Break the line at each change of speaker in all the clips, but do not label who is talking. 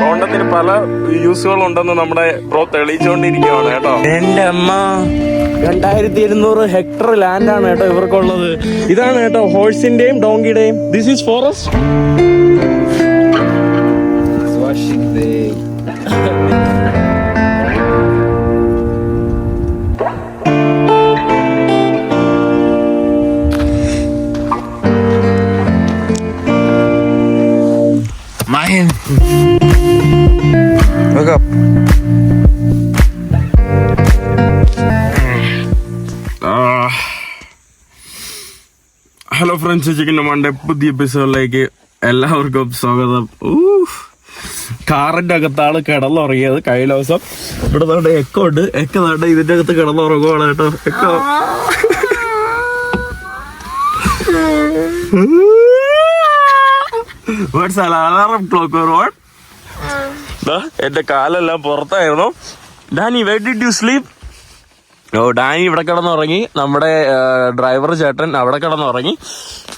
കോണ്ടത്തിന് പല യൂസുകൾ ഉണ്ടെന്ന് നമ്മുടെ ബ്രോ തെളിയിച്ചുകൊണ്ടിരിക്കുകയാണ് കേട്ടോ. എന്റെ അമ്മ. രണ്ടായിരത്തി ഇരുന്നൂറ് ഹെക്ടർ ലാൻഡ് ആണ് കേട്ടോ ഇവർക്കുള്ളത്. ഇതാണ് കേട്ടോ ഹോഴ്സിന്റെയും ഡോങ്കിയുടെയും
this is forest Look up.
Hello friends chicken Monday പുതിയ എപ്പിസോഡിലേക്ക് എല്ലാവർക്കും സ്വാഗതം. ഊ കാറിന്റെ അകത്താണ് കിടന്നുറങ്ങിയത് കഴിഞ്ഞ ദിവസം. ഇവിടെ നമ്മുടെ എക്കോ ഉണ്ട്. എക്കോ നാട്ടെ ഇതിന്റെ അകത്ത് കിടന്നുറങ്ങുവാണ് കേട്ടോ. Echo what's alarm clock road എന്റെ കാലെല്ലാം പുറത്തായിരുന്നു. Danny where did you sleep oh Danny ഇവിടെ കിടന്നുറങ്ങി. നമ്മുടെ ഡ്രൈവർ ചേട്ടൻ അവിടെ കിടന്നുറങ്ങി.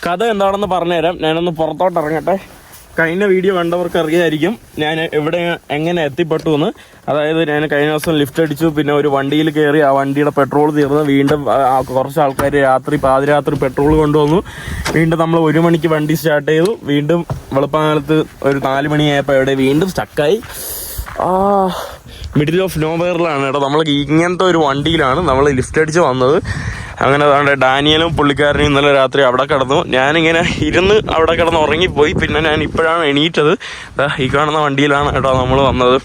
കഥ എന്താണെന്ന് പറഞ്ഞുതരാം. ഞാനൊന്ന് പുറത്തോട്ട് ഇറങ്ങട്ടെ കഴിഞ്ഞ വീഡിയോ കണ്ടവർക്ക് അറിയായിരിക്കും ഞാൻ എവിടെ എങ്ങനെ എത്തിപ്പെട്ടു എന്ന്. അതായത് ഞാൻ കഴിഞ്ഞ ദിവസം ലിഫ്റ്റ് അടിച്ചു പിന്നെ ഒരു വണ്ടിയിൽ കയറി ആ വണ്ടിയുടെ പെട്രോൾ തീർന്ന് വീണ്ടും കുറച്ച് ആൾക്കാർ രാത്രി പാതിരാത്രി പെട്രോൾ കൊണ്ടുവന്നു. വീണ്ടും നമ്മൾ ഒരു മണിക്ക് വണ്ടി സ്റ്റാർട്ട് ചെയ്തു. വീണ്ടും വെളുപ്പാകാലത്ത് ഒരു നാല് മണിയായപ്പോൾ എവിടെ വീണ്ടും സ്റ്റക്കായി ആ മിഡിൽ ഓഫ് നോവെയറിലാണ് കേട്ടോ. നമ്മൾ ഇങ്ങനത്തെ ഒരു വണ്ടിയിലാണ് നമ്മൾ ലിഫ്റ്റ് അടിച്ച് വന്നത്. അങ്ങനെ അതാണ്ട് ഡാനിയലും പുള്ളിക്കാരനും ഇന്നലെ രാത്രി അവിടെ കിടന്നു. ഞാനിങ്ങനെ ഇരുന്ന് അവിടെ കിടന്ന് ഉറങ്ങിപ്പോയി. പിന്നെ ഞാൻ ഇപ്പോഴാണ് എണീറ്റത്. ഈ കാണുന്ന വണ്ടിയിലാണ് കേട്ടോ നമ്മൾ വന്നത്.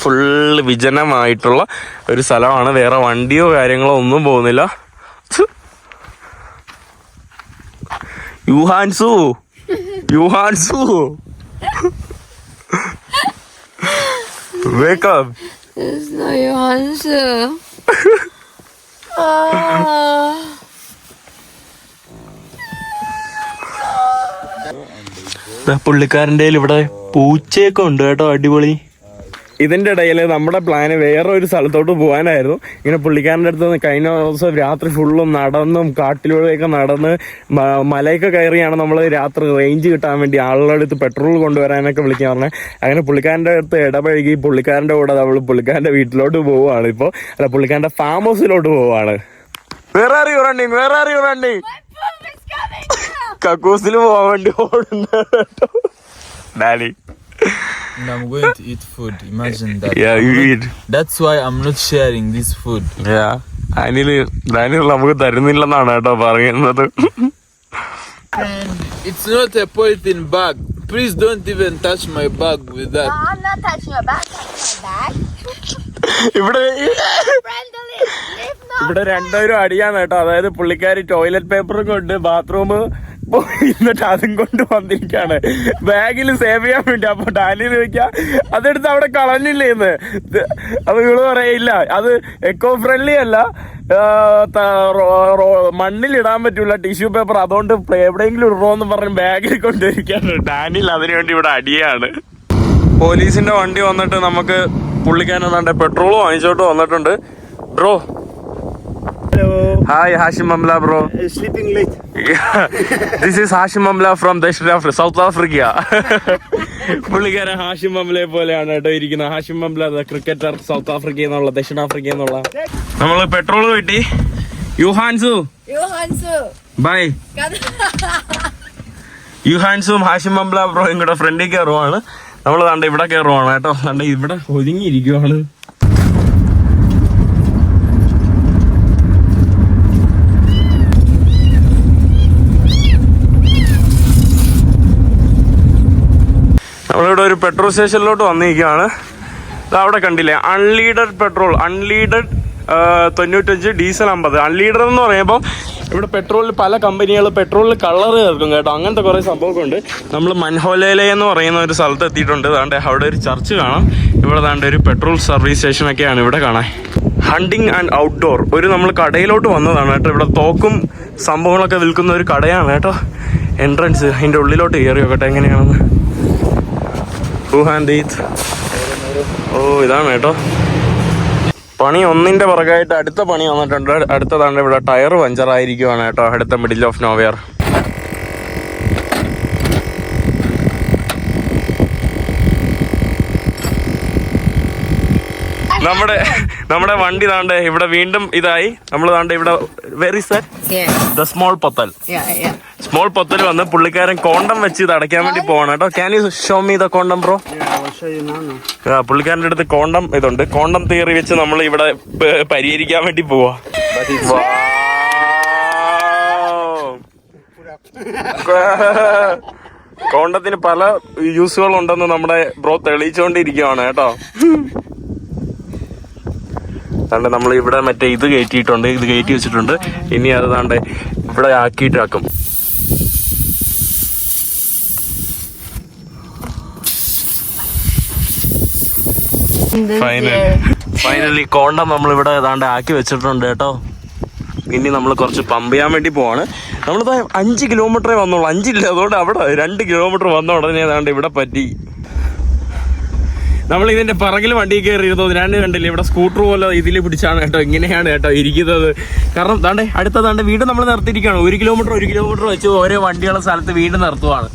ഫുള്ള് വിജനമായിട്ടുള്ള ഒരു സ്ഥലമാണ്. വേറെ വണ്ടിയോ കാര്യങ്ങളോ ഒന്നും പോകുന്നില്ല. യുഹാൻസു. യുഹാൻസു. Wake up
It's not your answer. Ah.
പുള്ളിക്കാരന്റെ ഇവിടെ പൂച്ചയൊക്കെ ഉണ്ട് കേട്ടോ അടിപൊളി ഇതിന്റെ ഇടയിൽ നമ്മുടെ പ്ലാന് വേറെ ഒരു സ്ഥലത്തോട്ട് പോകാനായിരുന്നു. ഇങ്ങനെ പുള്ളിക്കാരന്റെ അടുത്ത് കഴിഞ്ഞ ദിവസം രാത്രി ഫുള്ളും നടന്നും കാട്ടിലൂടെയൊക്കെ നടന്ന് മലയൊക്കെ കയറിയാണ് നമ്മൾ രാത്രി റേഞ്ച് കിട്ടാൻ വേണ്ടി ആളുടെ അടുത്ത് പെട്രോൾ കൊണ്ടുവരാനൊക്കെ വിളിക്കാൻ പറഞ്ഞത് അങ്ങനെ പുള്ളിക്കാരന്റെ അടുത്ത് ഇടപഴകി പുള്ളിക്കാരന്റെ കൂടെ നമ്മൾ പുള്ളിക്കാരന്റെ വീട്ടിലോട്ട് പോവുകയാണ് ഇപ്പോൾ അല്ല പുള്ളിക്കാരന്റെ ഫാം ഹൗസിലോട്ട് പോവുകയാണ്. വേറെ അറിയൂ റണ്ണിങ് വേറെ അറിയൂ റണ്ണിങ് കക്കൂസിൽ പോവാൻ വേണ്ടി ഓടുന്ന കേട്ടോ. Daddy.
And I'm going to eat food. Imagine that.
Yeah, you eat.
That's why I'm not sharing this food.
Yeah. Anil Daniel നമുക്ക് തരുന്നില്ലെന്നാണ് കേട്ടോ പറയുന്നത്
And it's not a polythene bag. Please don't even touch my bag with that.
I'm not touching your back. Touching my back.
ഇവിടെ. ഇവിടെ രണ്ടുപേരും അടിയാണ് കേട്ടോ അതായത് പുള്ളിക്കാരി ടോയ്ലറ്റ് പേപ്പറും കൊണ്ട് ബാത്റൂം പോയി എന്നിട്ട് അതും കൊണ്ട് വന്നിരിക്കാണ്. ബാഗിൽ സേവ് ചെയ്യാൻ വേണ്ടി. അപ്പൊ ഡാനിയൽ ചോദിക്കാ അതെടുത്ത് അവിടെ കളഞ്ഞില്ലേ എന്ന്? ഇത് ഇവൾ പറയില്ല അത് എക്കോ ഫ്രണ്ട്ലി അല്ല. മണ്ണിലിടാൻ പറ്റൂല. ടിഷ്യൂ പേപ്പർ അതുകൊണ്ട് എവിടെയെങ്കിലും ഇടണോന്ന് പറഞ്ഞ് ബാഗിൽ കൊണ്ടുവരിക്കാണ്. ഡാനിയൽ അതിനുവേണ്ടി ഇവിടെ അടിയാണ്. പോലീസിന്റെ വണ്ടി വന്നിട്ട് നമുക്ക് പുള്ളിക്കാരൻ എന്താണ്ട് പെട്രോൾ വാങ്ങിച്ചോട്ട് വന്നിട്ടുണ്ട്. Bro hi Hashim bro. Uh,
sleeping late.
Yeah. This is Hashim Amla from ദക്ഷിണാഫ്രിക്ക South Africa. പുള്ളിക്കാരൻ ഹാഷിം മംലയെ പോലെയാണ് കേട്ടോ ഇരിക്കുന്നത് Hashim Amla cricketer South Africa എന്നുള്ള ദക്ഷിണാഫ്രിക്ക എന്നുള്ള നമ്മൾ പെട്രോൾ കിട്ടി യുഹാൻസു. ബൈ യുഹാൻസും ഹാഷിം മംല ബ്രോയും കൂടെ ഫ്രണ്ടിൽ കയറുവാണ് നമ്മൾ കണ്ട ഇവിടെ കയറുവാണ് കേട്ടോ കണ്ട ഇവിടെ ഒതുങ്ങിയിരിക്കുവാണ് നമ്മളിവിടെ ഒരു പെട്രോൾ സ്റ്റേഷനിലോട്ട് വന്നിരിക്കുകയാണ്. അവിടെ കണ്ടില്ലേ? അൺലീഡഡ് പെട്രോൾ അൺലീഡഡ് തൊണ്ണൂറ്റഞ്ച് ഡീസൽ അമ്പത്. അൺലീഡർ എന്ന് പറയുമ്പോൾ ഇവിടെ പെട്രോളിൽ പല കമ്പനികൾ പെട്രോളിൽ കളർ ചേർക്കും കേട്ടോ. അങ്ങനത്തെ കുറേ സംഭവമൊക്കെ ഉണ്ട് നമ്മൾ മൻഹോലേലെ എന്ന് പറയുന്ന ഒരു സ്ഥലത്ത് എത്തിയിട്ടുണ്ട്. അതാണ്ട് അവിടെ ഒരു ചർച്ച് കാണാം. ഇവിടെ താണ്ട് ഒരു പെട്രോൾ സർവീസ് സ്റ്റേഷനൊക്കെയാണ് ഇവിടെ കാണാൻ. ഹണ്ടിങ് ആൻഡ് ഔട്ട്ഡോർ ഒരു നമ്മൾ കടയിലോട്ട് വന്നതാണ് കേട്ടോ. ഇവിടെ തോക്കും സംഭവങ്ങളൊക്കെ വിൽക്കുന്ന ഒരു കടയാണ് കേട്ടോ. എൻട്രൻസ് അതിന്റെ ഉള്ളിലോട്ട് കയറി നോക്കട്ടെ എങ്ങനെയാണെന്ന്. ഹൂ ഹാൻഡ് ഈത്ത് ഓ ഇതാണ് കേട്ടോ. പണി ഒന്നിന്റെ പുറകായിട്ട് അടുത്ത പണി വന്നിട്ടുണ്ട്. അടുത്തതാണ് ഇവിടെ ടയർ പഞ്ചറായിരിക്കുവാണ് കേട്ടോ അടുത്ത മിഡിൽ ഓഫ് നോവെയർ നമ്മുടെ നമ്മുടെ വണ്ടി താണ്ട് ഇവിടെ വീണ്ടും ഇതായി. നമ്മൾ താണ്ട് ഇവിടെ വെരി സെറ്റ് ദ സ്മോൾ പത്തൽ സ്മോൾ പത്തൽ വന്ന് പുള്ളിക്കാരൻ കോണ്ടം വെച്ച് ഇത് അടയ്ക്കാൻ വേണ്ടി പോവാണ് കേട്ടോ. Can you show me the condom bro ആ പുള്ളിക്കാരന്റെ അടുത്ത് കോണ്ടം ഇതുണ്ട്. കോണ്ടം തിയറി വെച്ച് നമ്മൾ ഇവിടെ പരിഹരിക്കാൻ വേണ്ടി പോവാ. കോണ്ടത്തിന് പല യൂസുകൾ ഉണ്ടെന്ന് നമ്മുടെ ബ്രോ തെളിയിച്ചുകൊണ്ടിരിക്കുകയാണ് കേട്ടോ. അതാണ്ട് നമ്മൾ ഇവിടെ മറ്റേ ഇത് കയറ്റിയിട്ടുണ്ട്. ഇത് കയറ്റി വെച്ചിട്ടുണ്ട്. ഇനി അതാണ്ട് ഇവിടെ ആക്കിയിട്ടാക്കും. ഫൈനലി കോണ്ടം നമ്മൾ ഇവിടെ ഏതാണ്ട് ആക്കി വെച്ചിട്ടുണ്ട് കേട്ടോ. ഇനി നമ്മൾ കുറച്ച് പമ്പ് ചെയ്യാൻ വേണ്ടി പോവാണ്. നമ്മളിത് അഞ്ച് കിലോമീറ്ററേ വന്നോളൂ അഞ്ചില്ല അതുകൊണ്ട് അവിടെ രണ്ട് കിലോമീറ്റർ വന്ന ഉടനെ ഏതാണ്ട് ഇവിടെ പറ്റി. നമ്മൾ ഇതിന്റെ പിറകിൽ വണ്ടി കയറി ഞാൻ രണ്ട് കണ്ടില്ല? ഇവിടെ സ്കൂട്ടർ പോലെ ഇതിൽ പിടിച്ചാണ് കേട്ടോ. ഇങ്ങനെയാണ് കേട്ടോ ഇരിക്കുന്നത്. കാരണം ദാണ്ടെ അടുത്ത ദാണ്ടെ വീട് നമ്മൾ നിർത്തിയിരിക്കുകയാണ്. ഒരു കിലോമീറ്റർ ഒരു കിലോമീറ്റർ വെച്ച് ഓരോ വണ്ടികളുടെ സ്ഥലത്ത് വീട് നിർത്തുവാണ്.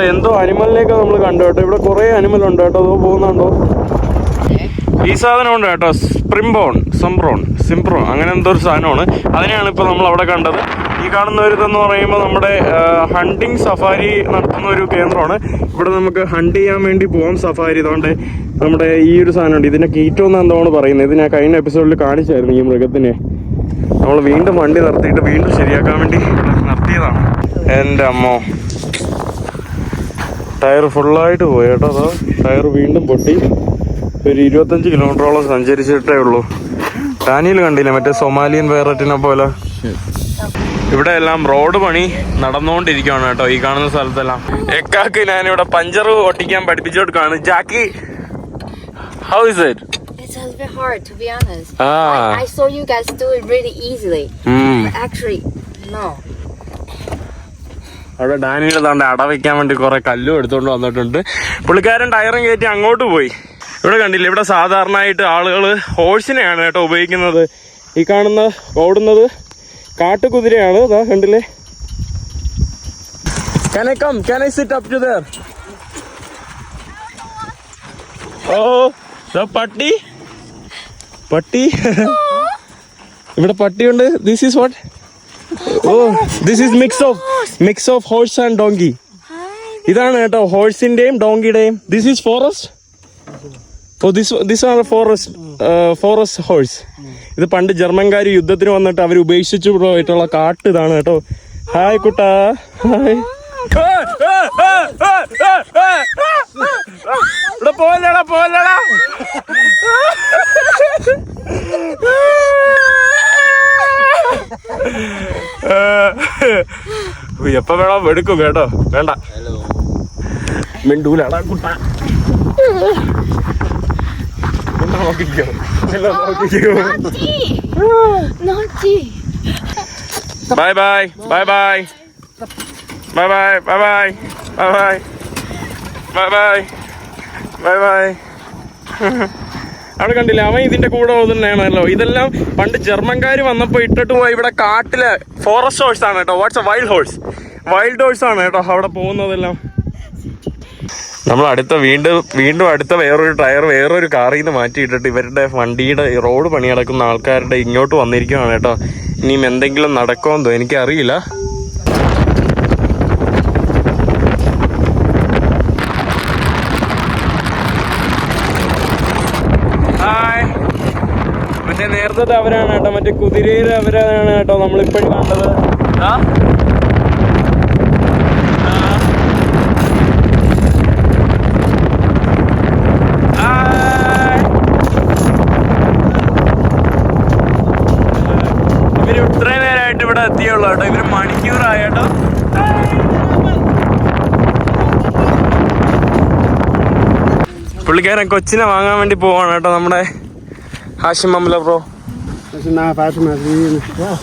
എന്തോ അനിമലിനെയൊക്കെ നമ്മൾ കണ്ടു കേട്ടോ. ഇവിടെ കുറെ അനിമൽ ഉണ്ട് കേട്ടോ. അതോ പോകുന്നുണ്ടോ? ഈ സാധനം ഉണ്ട് കേട്ടോ. സ്പ്രിംബോൺ സംബ്രോൺ സിംബ്രോൺ അങ്ങനെ എന്തോ ഒരു സാധനമാണ്. അതിനെയാണ് ഇപ്പോൾ നമ്മൾ അവിടെ കണ്ടത്. ഈ കാണുന്ന ഒരു ഇതെന്ന് പറയുമ്പോൾ നമ്മുടെ ഹണ്ടിങ് സഫാരി നടത്തുന്ന ഒരു കേന്ദ്രമാണ്. ഇവിടെ നമുക്ക് ഹണ്ട് ചെയ്യാൻ വേണ്ടി പോകാം സഫാരി അതുകൊണ്ട് നമ്മുടെ ഈ ഒരു സാധനമുണ്ട്. ഇതിനെ കീറ്റോ എന്ന് എന്താണ് പറയുന്നത്. ഇത് ഞാൻ കഴിഞ്ഞ എപ്പിസോഡിൽ കാണിച്ചായിരുന്നു ഈ മൃഗത്തിനെ. നമ്മൾ വീണ്ടും വണ്ടി നിർത്തിയിട്ട് വീണ്ടും ശരിയാക്കാൻ വേണ്ടി നിർത്തിയതാണ്. എന്റെ അമ്മോ. ടയർ ഫുള്ളായിട്ട് പോയി കേട്ടോ അതോ ടയർ വീണ്ടും പൊട്ടി ഒരു ഇരുപത്തഞ്ച് കിലോമീറ്ററോളം സഞ്ചരിച്ചിട്ടേ ഉള്ളൂ ഡാനിയിൽ കണ്ടില്ലേ മറ്റേ സൊമാലിയൻ വേറെറ്റിനെ പോലെ ഇവിടെ എല്ലാം റോഡ് പണി നടന്നുകൊണ്ടിരിക്കുകയാണ് കേട്ടോ ഈ കാണുന്ന സ്ഥലത്തെല്ലാം എക്കാക്ക് ഞാൻ ഞാനിവിടെ പഞ്ചർ ഒട്ടിക്കാൻ പഠിപ്പിച്ചു കൊടുക്കുകയാണ് Jackie how is it
It's a ബി bit hard, to be honest.
Ah.
I, I saw you guys do it really easily. But actually, no.
അവിടെ ഡാനിയുടെ താണ്ട് അട വേണ്ടി കുറെ കല്ലും എടുത്തുകൊണ്ട് വന്നിട്ടുണ്ട്. പുള്ളിക്കാരൻ ടയറും കയറ്റി അങ്ങോട്ട് പോയി. ഇവിടെ കണ്ടില്ല ഇവിടെ സാധാരണയായിട്ട് ആളുകൾ ഹോഴ്സിനെയാണ് കേട്ടോ ഉപയോഗിക്കുന്നത്. ഈ കാണുന്ന ഓടുന്നത് കാട്ടുകുതിരയാണ്. അതാ കണ്ടില്ലേ? Can I come? Can I sit up to there? പട്ടി. പട്ടി. ഇവിടെ പട്ടിയുണ്ട്. This is what oh this is mix of mix of horse and donkey ഇതാണ് കേട്ടോ ഹോഴ്സിന്റെയും ഡോങ്കിയുടെയും this is forest oh this this are forest forest horse ഇത് പണ്ട് ജർമ്മൻകാർ യുദ്ധത്തിന് വന്നിട്ട് അവർ ഉപേക്ഷിച്ചു പോയിട്ടുള്ള കാട്ട് ഇതാണ് കേട്ടോ. ഹായ് കുട്ടാ. ഹായ് ഇവിടെ പോലടാ പോലടാ. എപ്പോ വേണോ എടുക്കും കേട്ടോ. വേണ്ട. മിണ്ടൂലടാ കുട്ട. നോക്കിക്കോ. നോക്കിക്കോ. Bye bye bye bye. Bye bye bye bye bye bye. Bye bye അവിടെ കണ്ടില്ല? അവൻ ഇതിന്റെ കൂടെ ഓതുന്നതാണല്ലോ ഇതെല്ലാം പണ്ട് ജർമ്മൻകാർ വന്നപ്പോ ഇട്ടിട്ട് പോയി ഇവിടെ കാട്ടിലെ ഫോറസ്റ്റ് ഹോഴ്സ് ആണ് കേട്ടോ. What's a wild horse wild horse ആണ് കേട്ടോ അവിടെ പോകുന്നതെല്ലാം. നമ്മൾ അടുത്ത വീണ്ടും വീണ്ടും അടുത്ത വേറൊരു ടയർ വേറൊരു കാറിൽ നിന്ന് മാറ്റിയിട്ടിട്ട് ഇവരുടെ വണ്ടിയുടെ റോഡ് പണി നടക്കുന്ന ആൾക്കാരുടെ ഇങ്ങോട്ട് വന്നിരിക്കുകയാണ് കേട്ടോ. ഇനിയും എന്തെങ്കിലും നടക്കുമെന്നോ എനിക്കറിയില്ല ഹായ് നേരത്തെ അവരാണ് കേട്ടോ. മറ്റേ കുതിരയിൽ അവരാണ് കേട്ടോ നമ്മളിപ്പോഴും കണ്ടത്. ആ? ഇവിടെ എത്തിയുള്ളൂ കേട്ടോ. ഇവർ മണിക്കൂറായി കേട്ടോ പുള്ളിക്കാരൻ കൊച്ചിനെ വാങ്ങാൻ വേണ്ടി പോവാണ് കേട്ടോ നമ്മുടെ ഹാഷിം മമ്മല ബ്രോ.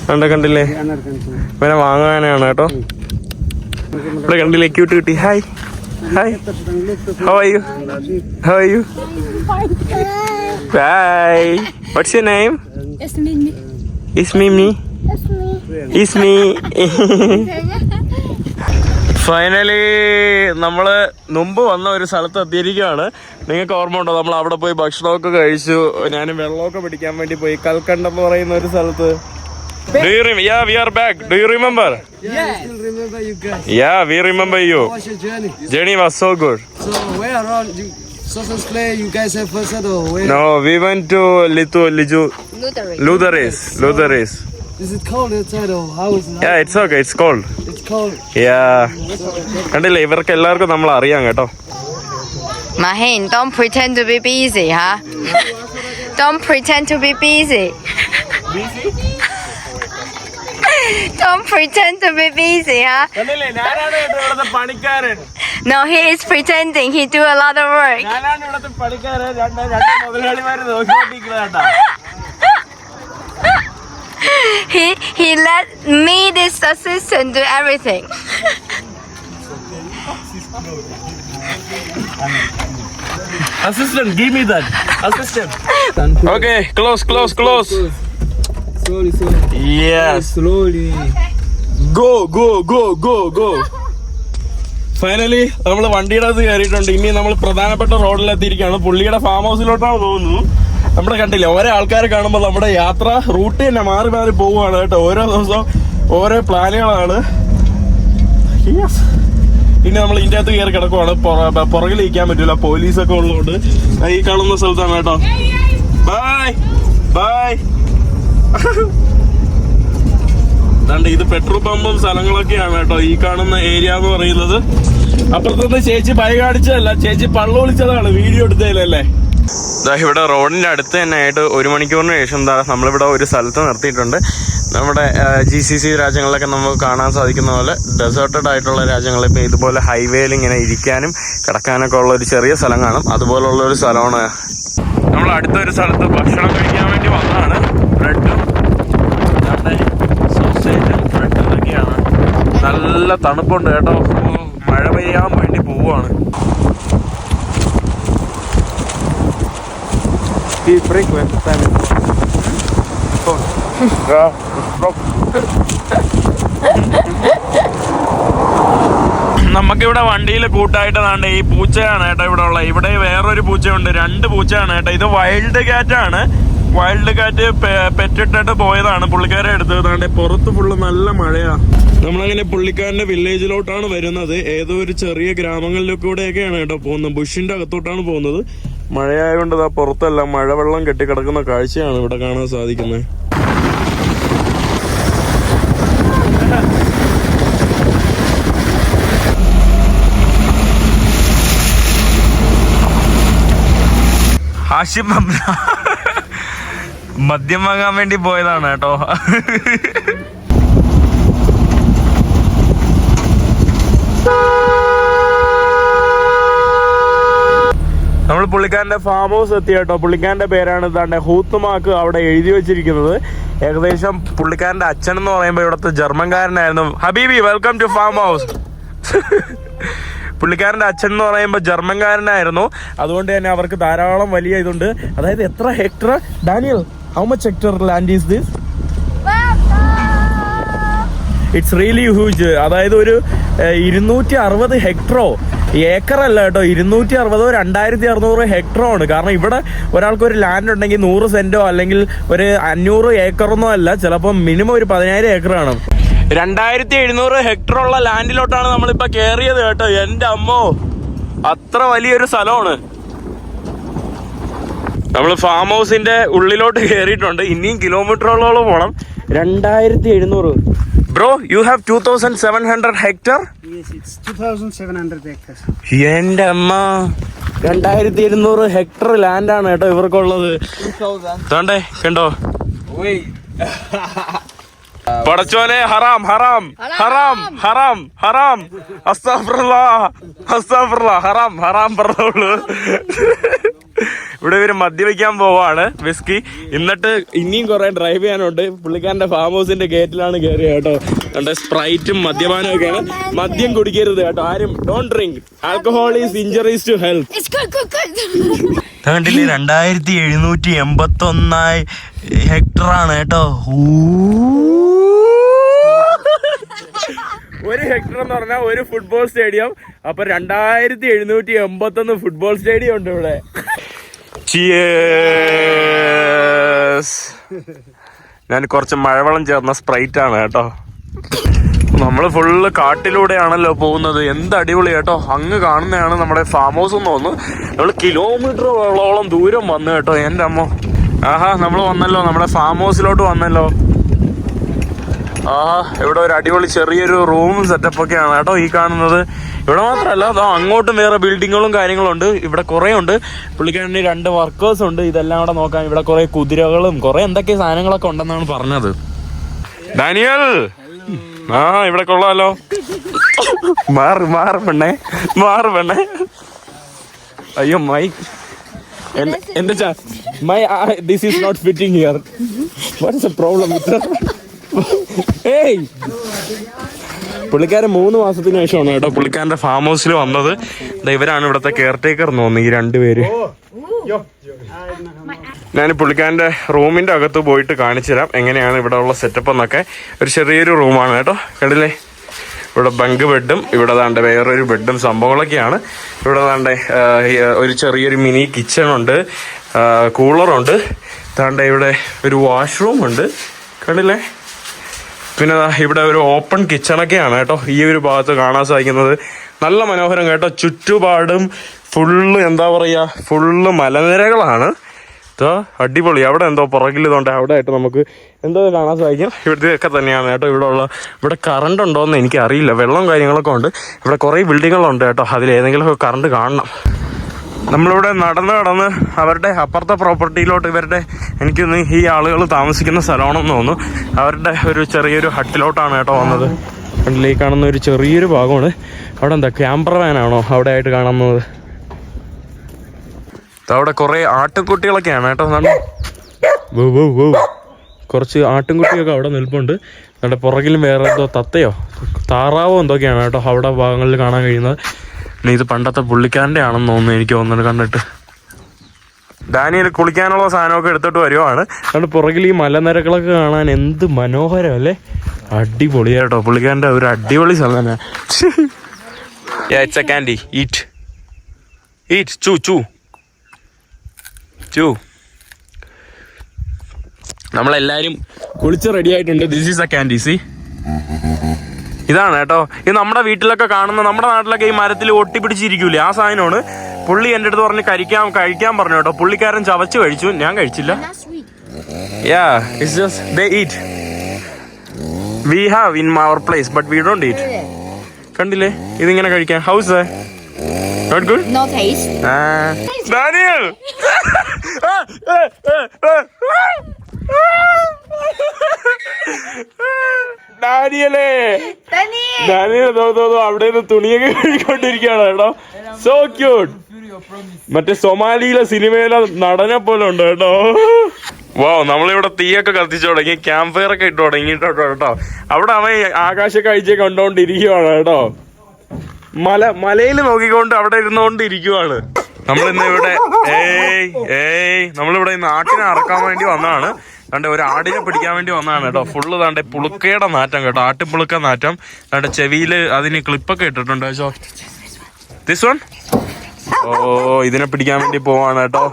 കണ്ട കണ്ടില്ലേ? ഇവനെ വാങ്ങാനാണ് കേട്ടോ. ഇവിടെ കണ്ടില്ലേ? ക്യൂട്ട് കിട്ടി hi hi how are you how are you bye what's your
name
is my me me is me finally നമ്മൾ മുമ്പ് വന്ന ഒരു സ്ഥലത്ത് എത്തിയിരിക്കുകയാണ്. നിങ്ങൾക്ക് ഓർമ്മ ഉണ്ടോ നമ്മൾ അവിടെ പോയി ഭക്ഷണമൊക്കെ കഴിച്ചു. ഞാൻ വെള്ളമൊക്കെ പിടിക്കാൻ വേണ്ടി പോയി. കൽക്കണ്ട എന്ന് പറയുന്ന ഒരു സ്ഥലത്ത്. ലൂതറേസ് ലൂതറേസ്
is it cold outside or how is it?
Yeah, it's okay. It's cold.
It's cold.
Yeah. കണ്ടില്ലേ ഇവർക്ക് എല്ലാവർക്കും നമ്മൾ അറിയാം കേട്ടോ
Mahin, don't pretend to be busy, huh? don't pretend to be busy. don't pretend to be busy, huh?
കണ്ടില്ലേ ഞാനാണ് കേട്ടോ ഇവിടുത്തെ പണിക്കാരൻ
No, he is pretending. He do a lot of work.
ഞാനാണ് ഇവിടുത്തെ പണിക്കാരൻ രണ്ട് രണ്ട് മുതലാളിമാര് നോക്കിക്കൊണ്ടിരിക്കുന്നത് കേട്ടോ
He he let me, this assistant, do everything.
Assistant give me that assistant okay close close close
Slowly, slowly.
Yes
Slowly.
Go go go go go finally നമ്മൾ വണ്ടിയുടെ അകത്ത് കയറിയിട്ടുണ്ട്. ഇനി നമ്മൾ പ്രധാനപ്പെട്ട റോഡിൽ എത്തിയിരിക്കുകയാണ് പുള്ളിയുടെ ഫാം ഹൗസിലോട്ടാണ് തോന്നുന്നു. നമ്മുടെ കണ്ടില്ല ഓരോ ആൾക്കാരെ കാണുമ്പോൾ നമ്മുടെ യാത്ര റൂട്ട് തന്നെ മാറി മാറി പോവുകയാണ് കേട്ടോ. ഓരോ ദിവസവും ഓരോ പ്ലാനുകളാണ്. ഇനി നമ്മൾ ഇതിന്റെ അകത്ത് കയറി കിടക്കുവാണ്. പുറകിലിരിക്കാൻ പറ്റില്ല പോലീസൊക്കെ ഉള്ളതുകൊണ്ട്. ഈ കാണുന്ന സ്ഥലത്താണ് കേട്ടോ. ബൈ ബൈ അതാണ്ട് ഇത് പെട്രോൾ പമ്പും സ്ഥലങ്ങളൊക്കെയാണ് കേട്ടോ. ഈ കാണുന്ന ഏരിയ എന്ന് പറയുന്നത്. അപ്പുറത്തുനിന്ന് ചേച്ചി ബൈ കാണിച്ചതല്ല ചേച്ചി പള്ള വിളിച്ചതാണ് വീഡിയോ എടുത്തതിലല്ലേ? ഇവിടെ റോഡിന്റെ അടുത്ത് തന്നെ ആയിട്ട് ഒരു മണിക്കൂറിന് ശേഷം ദാ നമ്മളിവിടെ ഒരു സ്ഥലത്ത് നിർത്തിയിട്ടുണ്ട്. നമ്മുടെ ജി സി സി രാജ്യങ്ങളിലൊക്കെ നമുക്ക് കാണാൻ സാധിക്കുന്ന പോലെ ഡെസേർട്ടഡ് ആയിട്ടുള്ള രാജ്യങ്ങളിൽ ഇപ്പം ഇതുപോലെ ഹൈവേയിൽ ഇങ്ങനെ ഇരിക്കാനും കിടക്കാനൊക്കെ ഉള്ള ഒരു ചെറിയ സ്ഥലം കാണും. അതുപോലുള്ള ഒരു സ്ഥലമാണ്. നമ്മൾ അടുത്തൊരു സ്ഥലത്ത് ഭക്ഷണം കഴിക്കാൻ വേണ്ടി വന്നതാണ്. ബ്രെഡും സോസേജും ബ്രെഡും ഇതൊക്കെയാണ്. നല്ല തണുപ്പുണ്ട് കേട്ടോ. മഴ പെയ്യാൻ വേണ്ടി പോവാണ്
Be frequent. Time.
നമുക്കിവിടെ വണ്ടിയിൽ കൂട്ടായിട്ടതാണ് ഈ പൂച്ചയാണ് ഏട്ടാ ഇവിടെ ഉള്ളത്. ഇവിടെ വേറൊരു പൂച്ചയുണ്ട് രണ്ട് പൂച്ചയാണ് ഏട്ടാ. ഇത് വൈൽഡ് കാറ്റ് ആണ്. വൈൽഡ് കാറ്റ് പെറ്റിട്ടിട്ട് പോയതാണ് പുള്ളിക്കാരെ എടുത്തതാണ് പുറത്ത് ഫുള്ള് നല്ല മഴയാ. നമ്മളങ്ങനെ പുള്ളിക്കാരന്റെ വില്ലേജിലോട്ടാണ് വരുന്നത്. ഏതോ ഒരു ചെറിയ ഗ്രാമങ്ങളിലൂടെയൊക്കെയാണ് കേട്ടോ പോകുന്നത്. ബുഷിന്റെ അകത്തോട്ടാണ് പോകുന്നത്. മഴയായതുകൊണ്ട് ഇതാ പുറത്തല്ല മഴവെള്ളം കെട്ടിക്കിടക്കുന്ന കാഴ്ചയാണ് ഇവിടെ കാണാൻ സാധിക്കുന്നത്. ഹാഷിം മദ്യം വാങ്ങാൻ വേണ്ടി പോയതാണ് കേട്ടോ. നമ്മൾ പുള്ളിക്കാരന്റെ ഫാം ഹൗസ് എത്തി കേട്ടോ. പുള്ളിക്കാരന്റെ പേരാണ് ഇതാണ്ട് ഹൂത്തുമാക്ക് അവിടെ എഴുതി വെച്ചിരിക്കുന്നത്. ഏകദേശം പുള്ളിക്കാരന്റെ അച്ഛൻ എന്ന് പറയുമ്പോൾ ഇവിടുത്തെ ജർമ്മൻകാരനായിരുന്നു. ഹബീബി വെൽക്കം ടു ഫാം ഹൗസ് പുള്ളിക്കാരന്റെ അച്ഛൻ എന്ന് പറയുമ്പോൾ ജർമ്മൻകാരനായിരുന്നു. അതുകൊണ്ട് തന്നെ അവർക്ക് ധാരാളം വലിയ ഇതുണ്ട്. അതായത് എത്ര hectare Daniel how much hectare land is this it's really huge അതായത് ഒരു ഇരുന്നൂറ്റി അറുപത് ഹെക്ടറോ ഏക്കർ അല്ല കേട്ടോ. ഇരുന്നൂറ്റി അറുപതോ രണ്ടായിരത്തി അറുന്നൂറ് ഹെക്ടറോ ആണ് കാരണം ഇവിടെ ഒരാൾക്ക് ഒരു ലാൻഡ് ഉണ്ടെങ്കിൽ നൂറ് സെന്റോ അല്ലെങ്കിൽ ഒരു അഞ്ഞൂറ് ഏക്കറൊന്നോ അല്ല ചിലപ്പോൾ മിനിമം ഒരു പതിനായിരം ഏക്കർ കാണും രണ്ടായിരത്തി എഴുന്നൂറ് ഹെക്ടർ ഉള്ള ലാൻഡിലോട്ടാണ് നമ്മളിപ്പോ കേറിയത് കേട്ടോ. എന്റെ അമ്മോ അത്ര വലിയൊരു സ്ഥലമാണ്. നമ്മൾ ഫാം ഹൗസിന്റെ ഉള്ളിലോട്ട് കയറിയിട്ടുണ്ട് ഇനിയും കിലോമീറ്ററുകളോളം പോണം. രണ്ടായിരത്തി എഴുന്നൂറ് bro you have two thousand seven hundred hectare
Yes, it's 2700 acres.
എന്റെ അമ്മ. രണ്ടായിരത്തി ഇരുന്നൂറ് ഹെക്ടർ ലാൻഡാണ് കേട്ടോ ഇവർക്കുള്ളത്. തോണ്ടേ കണ്ടോ?
Wait.
പടച്ചോനെ ഹറാം ഹറാം ഹറാം. ഹറാം ഹറാം അസ്താഫുള്ള അസ്താഫുള്ള ഹറാം ഹറാം പറഞ്ഞോളൂ. ഇവിടെ ഇവർ മദ്യപിക്കാൻ പോവാണ് വിസ്കി. എന്നിട്ട് ഇനിയും കുറെ ഡ്രൈവ് ചെയ്യാനുണ്ട്. പുള്ളിക്കാരന്റെ ഫാം ഹൗസിന്റെ ഗേറ്റിലാണ് കയറിയത് കേട്ടോ. അവിടെ സ്പ്രൈറ്റും മദ്യപാനം ഒക്കെയാണ്. മദ്യം കുടിക്കരുത് കേട്ടോ ആരും don't drink
alcohol is injuries to
health കണ്ടില്ലേ രണ്ടായിരത്തി എഴുന്നൂറ്റി എൺപത്തി ഒന്നായി ഹെക്ടർ ആണ് കേട്ടോ. ഒരു ഹെക്ടർ എന്ന് പറഞ്ഞാൽ ഒരു ഫുട്ബോൾ സ്റ്റേഡിയം അപ്പൊ രണ്ടായിരത്തി എഴുന്നൂറ്റി എൺപത്തി ഒന്ന് ഫുട്ബോൾ സ്റ്റേഡിയം ഉണ്ട് ഇവിടെ. ഞാൻ കുറച്ച് മഴവെള്ളം ചേർന്ന സ്പ്രൈറ്റ് ആണ് കേട്ടോ. നമ്മൾ ഫുള്ള് കാട്ടിലൂടെയാണല്ലോ പോകുന്നത്. എന്ത് അടിപൊളി കേട്ടോ. അങ്ങ് കാണുന്നതാണ് നമ്മുടെ ഫാം ഹൗസ് എന്ന് തോന്നുന്നു. നമ്മൾ കിലോമീറ്ററുകളോളം ദൂരം വന്നു കേട്ടോ. എന്റെ അമ്മ. ആഹാ നമ്മൾ വന്നല്ലോ. നമ്മുടെ ഫാം ഹൗസിലോട്ട് വന്നല്ലോ. ആഹാ ഇവിടെ ഒരു അടിപൊളി ചെറിയൊരു റൂം സെറ്റപ്പ് ഒക്കെയാണ് കേട്ടോ ഈ കാണുന്നത്. ഇവിടെ മാത്രമല്ല അതോ അങ്ങോട്ടും വേറെ ബിൽഡിങ്ങുകളും കാര്യങ്ങളും ഉണ്ട് ഇവിടെ കുറേ ഉണ്ട് പുള്ളിക്കാരന്റെ രണ്ട് വർക്കേഴ്സ് ഉണ്ട്. ഇതെല്ലാം കൂടെ നോക്കാൻ ഇവിടെ കുറെ കുതിരകളും കുറെ എന്തൊക്കെ സാധനങ്ങളൊക്കെ ഉണ്ടെന്നാണ് പറഞ്ഞത്. ഡാനിയൽ! ആ ഇവിടെ കൊള്ളാലോ. മാറ് മാറ് പെണ്ണേ. മാറ് പെണ്ണേ. അയ്യോ മൈ എന്റെ- my this is not fitting here what is a problem ഏയ്. പുള്ളിക്കാരൻ മൂന്ന് മാസത്തിന് ശേഷമാണ് കേട്ടോ പുള്ളിക്കാരന്റെ ഫാം ഹൗസിൽ വന്നത്. ദാ ഇവരാണ് ഇവിടുത്തെ കെയർ ടേക്കർ തോന്നുന്നു ഈ രണ്ടുപേര്. ഞാൻ പുള്ളിക്കാരന്റെ റൂമിന്റെ അകത്ത് പോയിട്ട് കാണിച്ചു തരാം എങ്ങനെയാണ് ഇവിടെ ഉള്ള സെറ്റപ്പ് എന്നൊക്കെ. ഒരു ചെറിയൊരു റൂമാണ് കേട്ടോ കണ്ടില്ലേ? ഇവിടെ ബങ്ക് ബെഡും ഇവിടെ താണ്ട വേറൊരു ബെഡും സംഭവങ്ങളൊക്കെയാണ്. ഇവിടെ താണ്ട ഒരു ചെറിയൊരു മിനി കിച്ചൺ ഉണ്ട് കൂളറുണ്ട് താണ്ട ഇവിടെ ഒരു വാഷ്റൂം ഉണ്ട് കണ്ടില്ലേ? പിന്നെ ഇവിടെ ഒരു ഓപ്പൺ കിച്ചണൊക്കെയാണ് കേട്ടോ. ഈ ഒരു ഭാഗത്ത് കാണാൻ സാധിക്കുന്നത്. നല്ല മനോഹരം കേട്ടോ. ചുറ്റുപാടും ഫുള്ള് എന്താ പറയുക ഫുള്ള് മലനിരകളാണ്. ഇതോ അടിപൊളി. അവിടെ എന്തോ പുറകിൽ ഇതുകൊണ്ട് അവിടെ ആയിട്ട് നമുക്ക് എന്തോ കാണാൻ സാധിക്കും. ഇവിടുത്തെയൊക്കെ തന്നെയാണ് കേട്ടോ. ഇവിടെ ഉള്ള ഇവിടെ കറണ്ട് ഉണ്ടോയെന്ന് എനിക്കറിയില്ല. വെള്ളം കാര്യങ്ങളൊക്കെ ഉണ്ട്. ഇവിടെ കുറേ ബിൽഡിങ്ങുകളുണ്ട് കേട്ടോ. അതിൽ ഏതെങ്കിലുമൊക്കെ കറണ്ട് കാണണം. നമ്മളിവിടെ നടന്ന് നടന്ന് അവരുടെ അപ്പുറത്തെ പ്രോപ്പർട്ടിയിലോട്ട് ഇവരുടെ എനിക്കൊന്ന് ഈ ആളുകൾ താമസിക്കുന്ന സ്ഥലമാണെന്ന് തോന്നുന്നു. അവരുടെ ഒരു ചെറിയൊരു ഹട്ടിലോട്ടാണ് കേട്ടോ വന്നത്. ഫ്രണ്ടിലേക്ക് കാണുന്ന ഒരു ചെറിയൊരു ഭാഗമാണ്. അവിടെ എന്താ ക്യാമ്പർ വാനാണോ അവിടെ ആയിട്ട് കാണുന്നത്? അവിടെ കുറേ ആട്ടുംകുട്ടികളൊക്കെയാണ് കേട്ടോ. നല്ല. കുറച്ച് ആട്ടുംകുട്ടിയൊക്കെ അവിടെ നിൽപ്പുണ്ട്. അവിടെ പുറകിലും വേറെ എന്തോ തത്തയോ താറാവോ എന്തൊക്കെയാണ് കേട്ടോ അവിടെ ഭാഗങ്ങളിൽ കാണാൻ കഴിയുന്നത്. പിന്നെ ഇത് പണ്ടത്തെ പുള്ളിക്കാരന്റെ ആണെന്ന് തോന്നുന്നു എനിക്ക് തോന്നുന്നത് കണ്ടിട്ട്. ഡാനിയൽ കുളിക്കാനുള്ള സാധനമൊക്കെ എടുത്തിട്ട് വരുവാണ്. അതുകൊണ്ട് പുറകിൽ ഈ മലനിരകളൊക്കെ കാണാൻ എന്ത് മനോഹരം അല്ലേ? അടിപൊളിയാട്ടോ. പുള്ളിക്കാരന്റെ ഒരു അടിപൊളി സ്ഥലം തന്നെ. Candy eat eat chew chew chew നമ്മളെല്ലാരും കുളിച്ച് റെഡി ആയിട്ടുണ്ട്. This is a candy see ഇതാണ് കേട്ടോ. ഇത് നമ്മുടെ വീട്ടിലൊക്കെ കാണുന്ന നമ്മുടെ നാട്ടിലൊക്കെ ഈ മരത്തിൽ ഒട്ടിപ്പിടിച്ചിരിക്കൂലേ? ആ സാധനമാണ്. പുള്ളി എന്റെ അടുത്ത് പറഞ്ഞ് കഴിക്കാൻ കഴിക്കാൻ പറഞ്ഞു കേട്ടോ. പുള്ളിക്കാരൻ ചവച്ച് കഴിച്ചു. ഞാൻ കഴിച്ചില്ല. Yeah it's just they eat we have in our place but we don't eat കണ്ടില്ലേ? ഇതിങ്ങനെ കഴിക്കാം. House
No taste.
ഡാനിയലേ അവിടെ നിന്ന് തുണിയൊക്കെ കഴുകിക്കൊണ്ടിരിക്കുകയാണ് കേട്ടോ. സോ ക്യൂട്ട് മറ്റേ സൊമാലിയിലെ സിനിമയിലെ നടനെ പോലെ ഉണ്ട് കേട്ടോ. വാ നമ്മളിവിടെ തീയൊക്കെ കത്തിച്ചു തുടങ്ങി ക്യാമ്പ് ഫയർ ഒക്കെ ഇട്ട് തുടങ്ങിട്ടോ കേട്ടോ അവിടെ അവൻ ആകാശ കാഴ്ച കണ്ടോണ്ടിരിക്കുവാണ് കേട്ടോ. മല മലയിൽ നോക്കിക്കൊണ്ട് അവിടെ ഇരുന്നുകൊണ്ട് ഇരിക്കുവാണ് നമ്മളിന്ന് ഇവിടെ ഏയ് ഏയ് നമ്മളിവിടെ നാട്ടിനെ അറക്കാൻ വേണ്ടി വന്നതാണ്. കണ്ട് ഒരു ആടിനെ പിടിക്കാൻ വേണ്ടി വന്നതാണ് കേട്ടോ. ഫുള്ള് താണ്ടെ പുളുക്കയുടെ നാറ്റം കേട്ടോ. ആട്ടിപ്പുളുക്ക നാറ്റം. താണ്ടെ ചെവിയിൽ അതിന് ക്ലിപ്പൊക്കെ ഇട്ടിട്ടുണ്ട്. ചോ ദിസ് വൺ ഓ ഇതിനെ പിടിക്കാൻ വേണ്ടി പോവാണ് കേട്ടോ.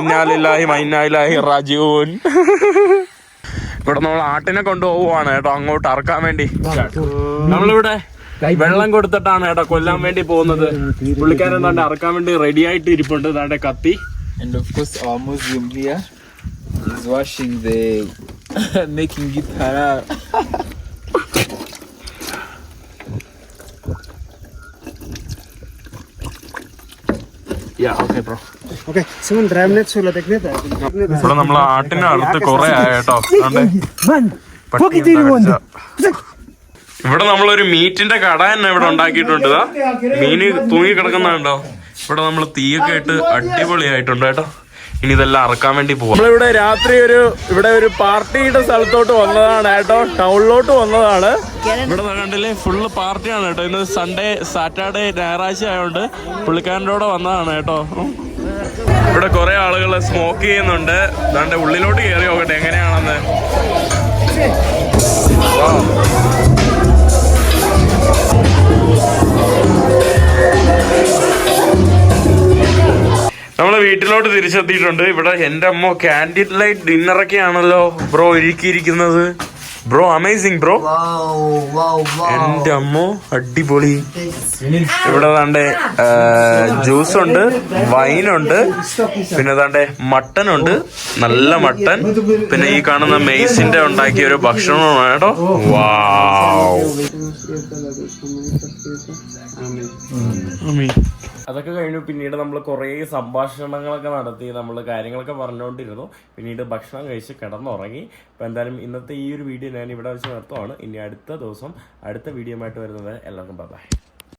ഇന്നാലില്ലാഹി മൈനാലില്ലാഹി റാജീവൻ ഇവിടെ നമ്മൾ ആട്ടിനെ കൊണ്ടുപോവാണ് കേട്ടോ. അങ്ങോട്ട് അറക്കാൻ വേണ്ടി. നമ്മളിവിടെ വെള്ളം കൊടുത്തിട്ടാണ് കേട്ടോ കൊല്ലാൻ വേണ്ടി പോകുന്നത്. പുള്ളിക്കാരൻ താണ്ടെ അറക്കാൻ വേണ്ടി റെഡി ആയിട്ട് ഇരിപ്പുണ്ട്. താണ്ടെ കത്തി.
And of course, here. Is washing the, making it halal.
ഇവിടെ നമ്മൾ ആട്ടിന്റെ അടുത്ത് കൊറേ ആയ കേട്ടോ അതുകൊണ്ട്
Man,
പട്ടി എന്താ ഇവിടെ നമ്മളൊരു മീറ്റിന്റെ കട തന്നെ ഇവിടെ ഉണ്ടാക്കിയിട്ടുണ്ട്. മീന് തൂങ്ങി കിടക്കുന്നുണ്ടോ? ഇവിടെ നമ്മൾ തീയൊക്കെ ഇട്ട് അടിപൊളിയായിട്ടുണ്ട് കേട്ടോ. ഇനി ഇതെല്ലാം അറക്കാൻ വേണ്ടി പോവാം. നമ്മളിവിടെ രാത്രി ഒരു ഇവിടെ ഒരു പാർട്ടിയുടെ സ്ഥലത്തോട്ട് വന്നതാണ് കേട്ടോ. ടൗണിലോട്ട് വന്നതാണ്. ഇവിടെ കണ്ടില്ലേ ഫുള്ള് പാർട്ടിയാണ് കേട്ടോ. ഇന്ന് സൺഡേ സാറ്റർഡേ ഞായറാഴ്ച ആയതുകൊണ്ട് പുള്ളിക്കാരന്റെ കൂടെ വന്നതാണ് കേട്ടോ. ഇവിടെ കുറെ ആളുകൾ സ്മോക്ക് ചെയ്യുന്നുണ്ട്. അതാണ്ട് ഉള്ളിലോട്ട് കയറി നോക്കട്ടെ എങ്ങനെയാണെന്ന്. നമ്മൾ വീട്ടിലോട്ട് തിരിച്ചെത്തിയിട്ടുണ്ട്. ഇവിടെ എന്റെ അമ്മ ക്യാൻഡിൽ ലൈറ്റ് ഡിന്നറൊക്കെ ആണല്ലോ ബ്രോ ഒരുക്കിയിരിക്കുന്നത്.
Bro amazing bro.
എന്റെ അമ്മ അടിപൊളി. ഇവിടെ താണ്ടെ ജ്യൂസ് ഉണ്ട് വൈനുണ്ട് പിന്നെ താണ്ടെ മട്ടൻ ഉണ്ട് നല്ല മട്ടൻ. പിന്നെ ഈ കാണുന്ന മെയ്സിന്റെ ഉണ്ടാക്കിയ ഒരു ഭക്ഷണമാണ് കേട്ടോ. വാവ്. അതൊക്കെ കഴിഞ്ഞു. പിന്നീട് നമ്മൾ കുറേ സംഭാഷണങ്ങളൊക്കെ നടത്തി നമ്മൾ കാര്യങ്ങളൊക്കെ പറഞ്ഞുകൊണ്ടിരുന്നു. പിന്നീട് ഭക്ഷണം കഴിച്ച് കിടന്നുറങ്ങി. അപ്പോൾ എന്തായാലും ഇന്നത്തെ ഈ ഒരു വീഡിയോ ഞാൻ ഇവിടെ വെച്ച് നിർത്തുവാണ്. ഇനി അടുത്ത ദിവസം അടുത്ത വീഡിയോ ആയിട്ട് വരുന്നത് എല്ലാവർക്കും ബൈ